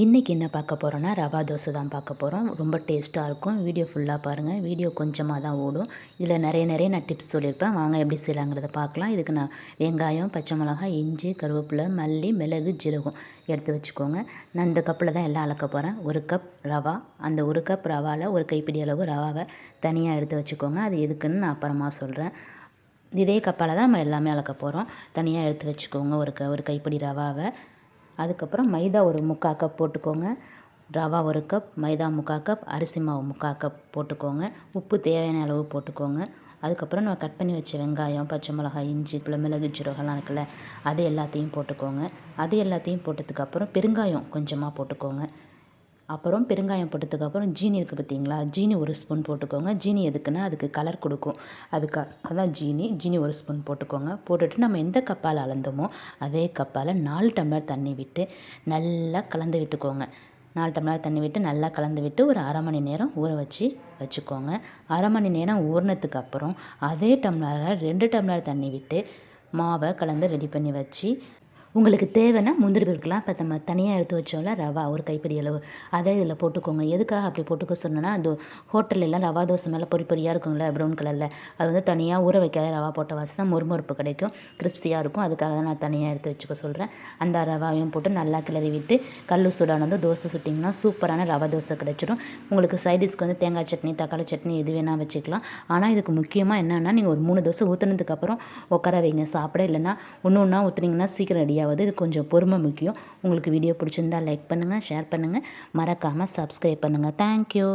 இன்றைக்கி என்ன பார்க்க போகிறோன்னா ரவா தோசை தான் பார்க்க போகிறோம் ரொம்ப டேஸ்ட்டாக இருக்கும். வீடியோ ஃபுல்லாக பாருங்கள் வீடியோ கொஞ்சமாக தான் ஓடும். இதில் நிறைய நிறைய நான் டிப்ஸ் சொல்லியிருப்பேன். வாங்க எப்படி செய்யலாங்கிறத பார்க்கலாம். இதுக்கு நான் வெங்காயம் பச்சை மிளகாய் இஞ்சி கருவேப்பிலை மல்லி மிளகு ஜீரகம் எடுத்து வச்சுக்கோங்க. நான் இந்த கப்பில் தான் எல்லாம் அளக்க போகிறேன் ஒரு கப் ரவா. அந்த ஒரு கப் ரவாவில் ஒரு கைப்பிடி அளவு ரவாவை தனியாக எடுத்து வச்சுக்கோங்க. அது எதுக்குன்னு நான் அப்புறமா சொல்கிறேன் இதே கப்பால் தான் நம்ம எல்லாமே அளக்க போகிறோம் தனியாக எடுத்து வச்சுக்கோங்க. ஒரு க ஒரு கைப்பிடி ரவாவை. அதுக்கப்புறம் மைதா ஒரு முக்கால் கப் போட்டுக்கோங்க. ரவா ஒரு கப் மைதா முக்கால் கப் அரிசி மாவு முக்கால் கப் போட்டுக்கோங்க. உப்பு தேவையான அளவு போட்டுக்கோங்க. அதுக்கப்புறம் நம்ம கட் பண்ணி வச்ச வெங்காயம் பச்சை மிளகாய் இஞ்சி இப்போ மிளகு ஜீரகம்லாம் இருக்குல்ல அது எல்லாத்தையும் போட்டுக்கோங்க. அது எல்லாத்தையும் போட்டதுக்கப்புறம் பெருங்காயம் கொஞ்சமாக போட்டுக்கோங்க. அப்புறம் பெருங்காயம் போட்டதுக்கப்புறம் ஜீனி இருக்குது பார்த்தீங்களா? ஜீனி ஒரு ஸ்பூன் போட்டுக்கோங்க. ஜீனி எதுக்குன்னா அதுக்கு கலர் கொடுக்கும். அதுக்கு அதான் ஜீனி. ஜீனி ஒரு ஸ்பூன் போட்டுக்கோங்க. போட்டுட்டு நம்ம எந்த கப்பால் அளந்தோமோ அதே கப்பால் நாலு டம்ளர் தண்ணி விட்டு நல்லா கலந்து விட்டுக்கோங்க. நாலு டம்ளர் தண்ணி விட்டு நல்லா கலந்து விட்டு ஒரு அரை மணி நேரம் ஊற வச்சு வச்சுக்கோங்க. அரை மணி நேரம் ஊறினதுக்கு அப்புறம் அதே டம்ளரில் ரெண்டு டம்ளர் தண்ணி விட்டு மாவை கலந்து ரெடி பண்ணி வச்சு உங்களுக்கு தேவைன்னா முந்திரி இருக்கலாம். இப்போ நம்ம தனியாக எடுத்து வச்சோம்ல ரவா ஒரு கைப்பிடி அளவு. அதை இதில் போட்டுக்கோங்க. எதுக்காக அப்படி போட்டுக்க சொன்னோன்னா அது ஹோட்டல்லாம் ரவா தோசை மேலே பொறி பொறியாக இருக்கும்ல ப்ரௌன் கலரில் அது வந்து தனியாக ஊற வைக்காத ரவா போட்ட வாசி தான் மொறுமொறுப்பு கிடைக்கும். கிறிஸ்பியாக இருக்கும். அதுக்காக தான் நான் தனியாக எடுத்து வச்சுக்க சொல்கிறேன் அந்த ரவாவையும் போட்டு நல்லா கிளறி விட்டு கல் சூடானது தோசை சுட்டிங்கன்னா சூப்பரான ரவா தோசை கிடைச்சிடும். உங்களுக்கு சைடிஷ்க்கு வந்து தேங்காய் சட்னி தக்காளி சட்னி எது வேணால் வச்சுக்கலாம். ஆனால் இதுக்கு முக்கியமாக என்னென்னா நீங்கள் ஒரு மூணு தோசை ஊற்றுனதுக்கப்புறம் உட்கார வைங்க. சாப்பிட இல்லைன்னா ஒன்று ஒன்றா ஊற்றுனீங்கன்னா சீக்கிரம் ரெடியாக ரெடியாவது இது கொஞ்சம் பொறுமை முக்கியம். உங்களுக்கு வீடியோ பிடிச்சிருந்தா லைக் பண்ணுங்கள் ஷேர் பண்ணுங்கள் மறக்காமல் சப்ஸ்கிரைப் பண்ணுங்கள் தேங்க்யூ